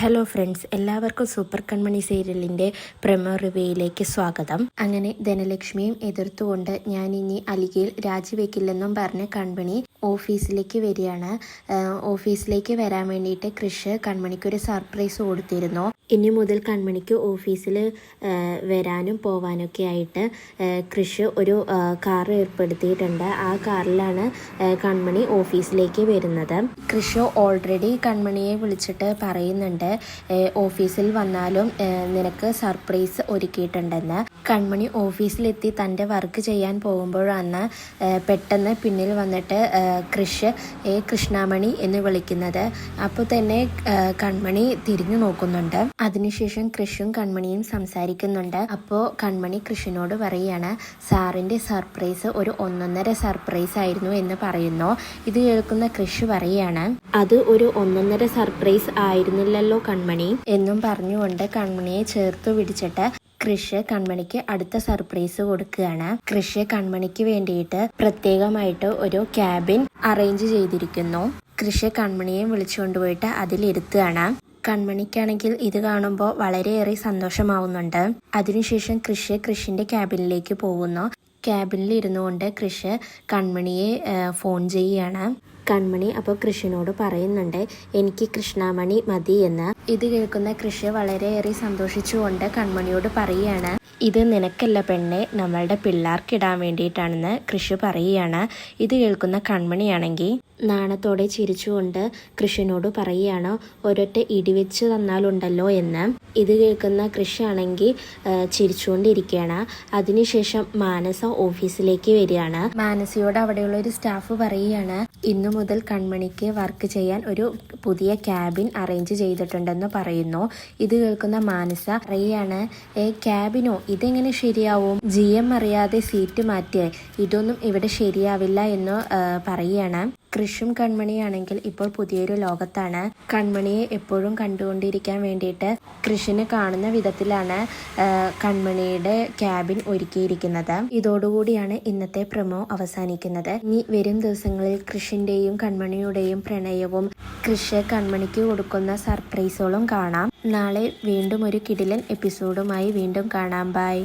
Hello friends എല്ലാവർക്കും super Kanmani സീരിയലിന്റെ promo റിവ്യൂയിലേക്ക് സ്വാഗതം. അങ്ങനെ ധനലക്ഷ്മിയും എതിർത്തുകൊണ്ട് ഞാൻ ഇനി അലികയിൽ രാജിവെക്കില്ലെന്നും പറഞ്ഞ് കൺമണി ഓഫീസിലേക്ക് വരികയാണ്. ഓഫീസിലേക്ക് വരാൻ വേണ്ടിയിട്ട് കൃഷ് കൺമണിക്കൊരു സർപ്രൈസ് കൊടുത്തിരുന്നു. ഇനി മുതൽ കൺമണിക്ക് ഓഫീസിൽ വരാനും പോവാനൊക്കെ ആയിട്ട് കൃഷ് ഒരു കാർ ഏർപ്പെടുത്തിയിട്ടുണ്ട്. ആ കാറിലാണ് കൺമണി ഓഫീസിലേക്ക് വരുന്നത്. കൃഷ് ഓൾറെഡി കൺമണിയെ വിളിച്ചിട്ട് പറയുന്നുണ്ട്. ഓഫീസിൽ വന്നാലും നിനക്ക് സർപ്രൈസ് ഒരുക്കിയിട്ടുണ്ടെന്ന്. കൺമണി ഓഫീസിലെത്തി തന്റെ വർക്ക് ചെയ്യാൻ പോകുമ്പോഴാണ് പെട്ടെന്ന് പിന്നിൽ വന്നിട്ട് കൃഷ് എ കൃഷ്ണാമണി എന്ന് വിളിക്കുന്നത്. അപ്പോൾ തന്നെ കൺമണി തിരിഞ്ഞു നോക്കുന്നുണ്ട്. അതിനുശേഷം കൃഷും കൺമണിയും സംസാരിക്കുന്നുണ്ട്. അപ്പോൾ കൺമണി കൃഷിനോട് പറയുകയാണ് സാറിന്റെ സർപ്രൈസ് ഒരു ഒന്നൊന്നര സർപ്രൈസ് ആയിരുന്നു എന്ന് പറയുന്നു. ഇത് കേൾക്കുന്ന കൃഷി പറയുകയാണ് അത് ഒരു ഒന്നൊന്നര സർപ്രൈസ് ആയിരുന്നില്ലല്ലോ കൺമണി. എന്നും പറഞ്ഞുകൊണ്ട് കൺമണിയെ ചേർത്ത് പിടിച്ചിട്ട് കൃഷ് കൺമണിക്ക് അടുത്ത സർപ്രൈസ് കൊടുക്കുകയാണ്. കൃഷ് കൺമണിക്ക് വേണ്ടിയിട്ട് പ്രത്യേകമായിട്ട് ഒരു ക്യാബിൻ അറേഞ്ച് ചെയ്തിരിക്കുന്നു. കൃഷ് കൺമണിയെ വിളിച്ചുകൊണ്ടുപോയിട്ട് അതിലിരുത്തുകയാണ് കൺമണിക്കാണെങ്കിൽ ഇത് കാണുമ്പോൾ വളരെയേറെ സന്തോഷമാവുന്നുണ്ട്. അതിനുശേഷം കൃഷി കൃഷിന്റെ ക്യാബിനിലേക്ക് പോകുന്നു. ക്യാബിനിൽ ഇരുന്നു കൊണ്ട് കൃഷ് കൺമണിയെ ഫോൺ ചെയ്യുകയാണ് കൺമണി അപ്പോൾ കൃഷിനോട് പറയുന്നുണ്ട് എനിക്ക് കൃഷ്ണാമണി മതി എന്ന്. ഇത് കേൾക്കുന്ന കൃഷി വളരെയേറെ സന്തോഷിച്ചുകൊണ്ട് കൺമണിയോട് പറയുകയാണ് ഇത് നിനക്കല്ല പെണ്ണെ നമ്മളുടെ പിള്ളേർക്കിടാൻ വേണ്ടിയിട്ടാണെന്ന് കൃഷി പറയുകയാണ് ഇത് കേൾക്കുന്ന കൺമണിയാണെങ്കിൽ നാണത്തോടെ ചിരിച്ചുകൊണ്ട് കൃഷിനോട് പറയുകയാണ് ഒരൊറ്റ ഇടിവെച്ച് തന്നാലുണ്ടല്ലോ എന്ന്. ഇത് കേൾക്കുന്ന കൃഷിയാണെങ്കിൽ ചിരിച്ചുകൊണ്ടിരിക്കുകയാണ്. അതിനുശേഷം മാനസ ഓഫീസിലേക്ക് വരികയാണ്. മാനസയോട് അവിടെയുള്ള ഒരു സ്റ്റാഫ് പറയുകയാണ് ഇന്നു മുതൽ കൺമണിക്ക് വർക്ക് ചെയ്യാൻ ഒരു പുതിയ ക്യാബിൻ അറേഞ്ച് ചെയ്തിട്ടുണ്ടെന്ന് പറയുന്നു. ഇത് കേൾക്കുന്ന മാനസ പറയുകയാണ് ഏ ക്യാബിനോ? ഇതെങ്ങനെ ശരിയാവും? ജി എം അറിയാതെ സീറ്റ് മാറ്റിയേ ഇതൊന്നും ഇവിടെ ശരിയാവില്ല എന്ന് പറയുകയാണ്. കൃഷും കൺമണിയാണെങ്കിൽ ഇപ്പോൾ പുതിയൊരു ലോകത്താണ്. കൺമണിയെ എപ്പോഴും കണ്ടുകൊണ്ടിരിക്കാൻ വേണ്ടിയിട്ട് കൃഷിന് കാണുന്ന വിധത്തിലാണ് കൺമണിയുടെ ക്യാബിൻ ഒരുക്കിയിരിക്കുന്നത്. ഇതോടുകൂടിയാണ് ഇന്നത്തെ പ്രമോ അവസാനിക്കുന്നത്. ഇനി വരും ദിവസങ്ങളിൽ കൃഷിന്റെയും കൺമണിയുടെയും പ്രണയവും കൃഷി കൺമണിക്ക് കൊടുക്കുന്ന സർപ്രൈസുകളും കാണാം. നാളെ വീണ്ടും ഒരു കിടിലൻ എപ്പിസോഡുമായി വീണ്ടും കാണാം. ബൈ.